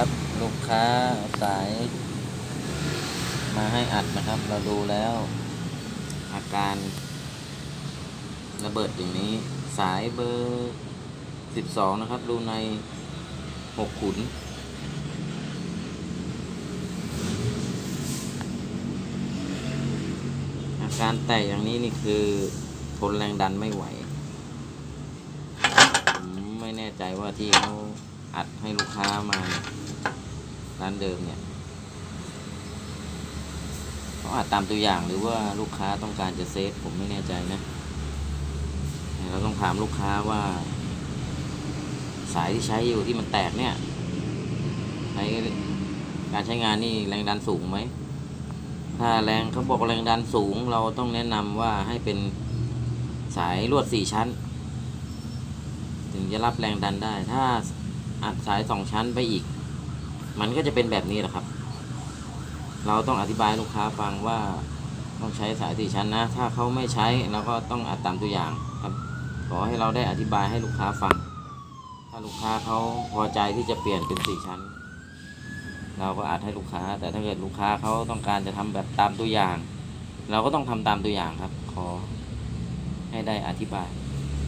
ครับ ลูกค้าสายมาให้อัดนะครับ เราดูแล้ว อาการระเบิดอย่างนี้ สายเบอร์สิบสองนะครับ รูในหกขุน อาการแตกอย่างนี้นี่คือทนแรงดันไม่ไหวผมไม่แน่ใจว่าที่เขา อัดให้ลูกค้ามาร้านเดิมเนี่ยเขาอัดตามตัวอย่างหรือว่าลูกค้าต้องการจะเซฟผมไม่แน่ใจนะเราต้องถามลูกค้าว่า สายที่ใช้อยู่ที่มันแตกเนี่ยใช้การใช้งานนี่แรงดันสูงไหมถ้าแรงเขาบอกแรงดันสูง เราต้องแนะนำว่าให้เป็นสายลวดสี่ชั้น ถึงจะรับแรงดันได้ถ้า อัดสายสองชั้นไปอีก มันก็จะเป็นแบบนี้แหละครับ เราต้องอธิบายลูกค้าฟังว่าต้องใช้สายสี่ชั้นนะ ถ้าเขาไม่ใช้เราก็ต้องอัดตามตัวอย่างครับ ขอให้เราได้อธิบายให้ลูกค้าฟัง ถ้าลูกค้าเขาพอใจที่จะเปลี่ยนเป็นสี่ชั้น เราก็อัดให้ลูกค้า แต่ถ้าเกิดลูกค้าเขาต้องการจะทำแบบตามตัวอย่าง เราก็ต้องทำตามตัวอย่างครับ ขอให้ได้อธิบาย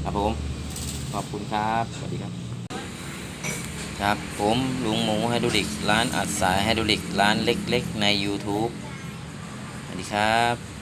ครับผม ขอบคุณครับ สวัสดีครับ ครับ ผมลุงหมูไฮดรอลิก ร้านอัดสายไฮดรอลิก ร้านเล็ก ๆ ใน YouTube สวัสดีครับ